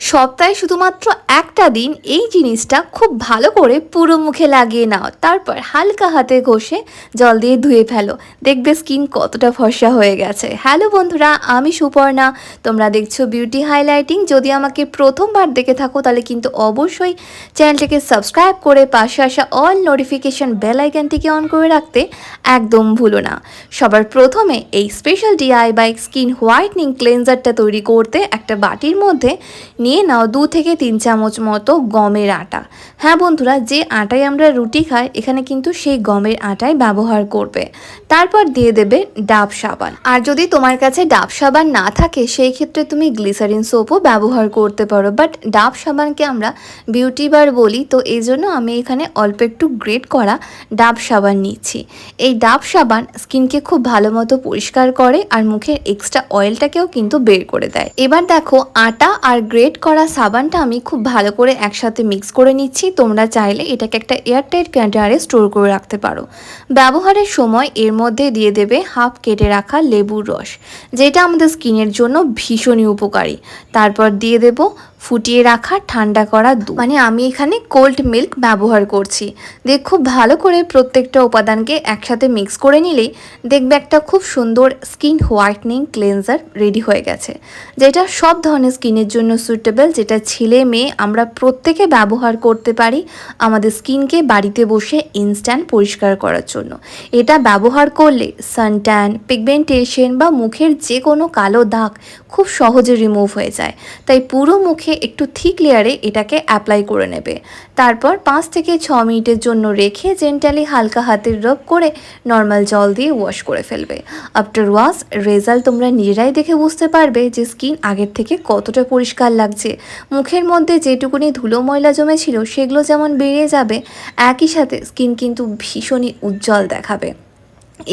সপ্তাহে শুধুমাত্র একটা দিন এই জিনিসটা খুব ভালো করে পুরো মুখে লাগিয়ে নাও। তারপর হালকা হাতে ঘষে জল দিয়ে ধুয়ে ফেলো। দেখবে স্কিন কতটা ফর্সা হয়ে গেছে। হ্যালো বন্ধুরা, আমি সুপর্ণা। তোমরা দেখছ বিউটি হাইলাইটিং। যদি আমাকে প্রথমবার দেখে থাকো, তাহলে কিন্তু অবশ্যই চ্যানেলটিকে সাবস্ক্রাইব করে পাশে আসা অল নোটিফিকেশন বেল আইকনটিকে অন করে রাখতে একদম ভুলো না। সবার প্রথমে এই special DI by skin whitening ক্লেনজারটা তৈরি করতে একটা বাটির মধ্যে নিয়ে নাও দু থেকে তিন চামচ মতো গমের আটা। হ্যাঁ বন্ধুরা, যে আটায় আমরা রুটি খাই, এখানে কিন্তু সেই গমের আটাই ব্যবহার করবে। তারপর দিয়ে দেবে ডাব সাবান। আর যদি তোমার কাছে ডাব সাবান না থাকে, সেই ক্ষেত্রে তুমি গ্লিসারিন সোপও ব্যবহার করতে পারো। বাট ডাব সাবানকে আমরা বিউটি বার বলি, তো এই জন্য আমি এখানে অল্প একটু গ্রেট করা ডাব সাবান নিচ্ছি। এই ডাব সাবান স্কিনকে খুব ভালো মতো পরিষ্কার করে, আর মুখের এক্সট্রা অয়েলটাকেও কিন্তু বের করে দেয়। এবার দেখো, আটা আর গ্রেট করা সাবানটা আমি খুব ভালো করে একসাথে মিক্স করে নিচ্ছি। তোমরা চাইলে এটাকে একটা এয়ারটাইট কন্টেনারে স্টোর করে রাখতে পারো। ব্যবহারের সময় এর মধ্যে দিয়ে দেবে হাফ কেটে রাখা লেবুর রস, যেটা আমাদের স্কিনের জন্য ভীষণই উপকারী। তারপর দিয়ে দেব ফুটিয়ে রাখা, ঠান্ডা করা দুধ। মানে আমি এখানে কোল্ড মিল্ক ব্যবহার করছি। দিয়ে খুব ভালো করে প্রত্যেকটা উপাদানকে একসাথে মিক্স করে নিলেই দেখবে একটা খুব সুন্দর স্কিন হোয়াইটনিং ক্লেন্সার রেডি হয়ে গেছে। যেটা সব ধরনের স্কিনের জন্য সুইটেবল যেটা ছেলে মেয়ে আমরা প্রত্যেকে ব্যবহার করতে পারি আমাদের স্কিনকে বাড়িতে বসে ইনস্ট্যান্ট পরিষ্কার করার জন্য। এটা ব্যবহার করলে সানট্যান পিগমেন্টেশন বা মুখের যে কোনো কালো দাগ খুব সহজে রিমুভ হয়ে যায়। তাই পুরো মুখে একটু থিক লেয়ারে এটাকে অ্যাপ্লাই করে নেবে। তারপর পাঁচ থেকে ছ মিনিটের জন্য রেখে জেন্টালি হালকা হাতের রব করে নর্মাল জল দিয়ে ওয়াশ করে ফেলবে। আফটার ওয়াশ রেজাল্ট তোমরা নিজেরাই দেখে বুঝতে পারবে যে স্কিন আগের থেকে কতটা পরিষ্কার লাগছে। মুখের মধ্যে যেটুকুনি ধুলো ময়লা জমেছিল, সেগুলো যেমন বেরিয়ে যাবে, একই সাথে স্কিন কিন্তু ভীষণই উজ্জ্বল দেখাবে।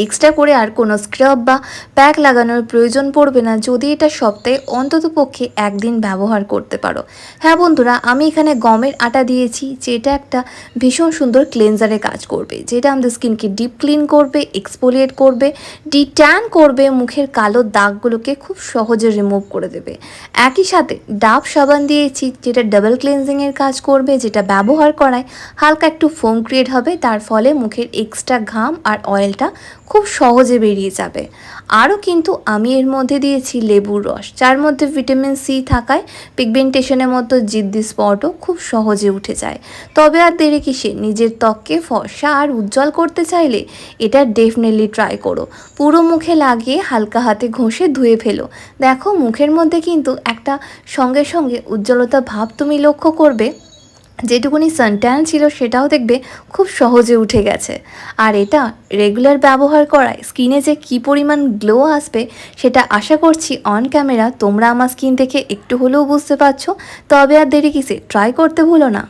এক্সট্রা করে আর কোনো স্ক্রাব বা প্যাক লাগানোর প্রয়োজন পড়বে না যদি এটা সপ্তাহে অন্তত পক্ষে একদিন ব্যবহার করতে পারো। হ্যাঁ বন্ধুরা, আমি এখানে গমের আটা দিয়েছি, যেটা একটা ভীষণ সুন্দর ক্লেনজারে কাজ করবে, যেটা আমাদের স্কিনকে ডিপ ক্লিন করবে এক্সপোলিয়েট করবে ডিট্যান করবে, মুখের কালো দাগগুলোকে খুব সহজে রিমুভ করে দেবে। একই সাথে ডাব সাবান দিয়েছি, যেটা ডাবল ক্লিনজিংয়ের কাজ করবে, যেটা ব্যবহার করায় হালকা একটু ফোম ক্রিয়েট হবে, তার ফলে মুখের এক্সট্রা ঘাম আর অয়েলটা খুব সহজে বেরিয়ে যাবে। আরও কিন্তু আমি এর মধ্যে দিয়েছি লেবুর রস। যার মধ্যে ভিটামিন সি থাকায় পিগমেন্টেশনের মতো জিদ্দি স্পটও খুব সহজে উঠে যায়। তবে আর দেরি কিসে, নিজের ত্বককে ফর্সা আর উজ্জ্বল করতে চাইলে এটা ডেফিনেটলি ট্রাই করো। পুরো মুখে লাগিয়ে হালকা হাতে ঘষে ধুয়ে ফেলো। দেখো, মুখের মধ্যে কিন্তু একটা সঙ্গে সঙ্গে উজ্জ্বলতা ভাব তুমি লক্ষ্য করবে। যেটুকুনি সানট্যান ছিল সেটাও দেখবে খুব সহজে উঠে গেছে। আর এটা রেগুলার ব্যবহার করায় স্কিনে যে কি পরিমাণ গ্লো আসবে সেটা আশা করছি অন ক্যামেরা তোমরা আমার স্কিন দেখে একটু হলেও বুঝতে পারছ। তবে আর দেরি কিসে? ট্রাই করতে ভুলো না।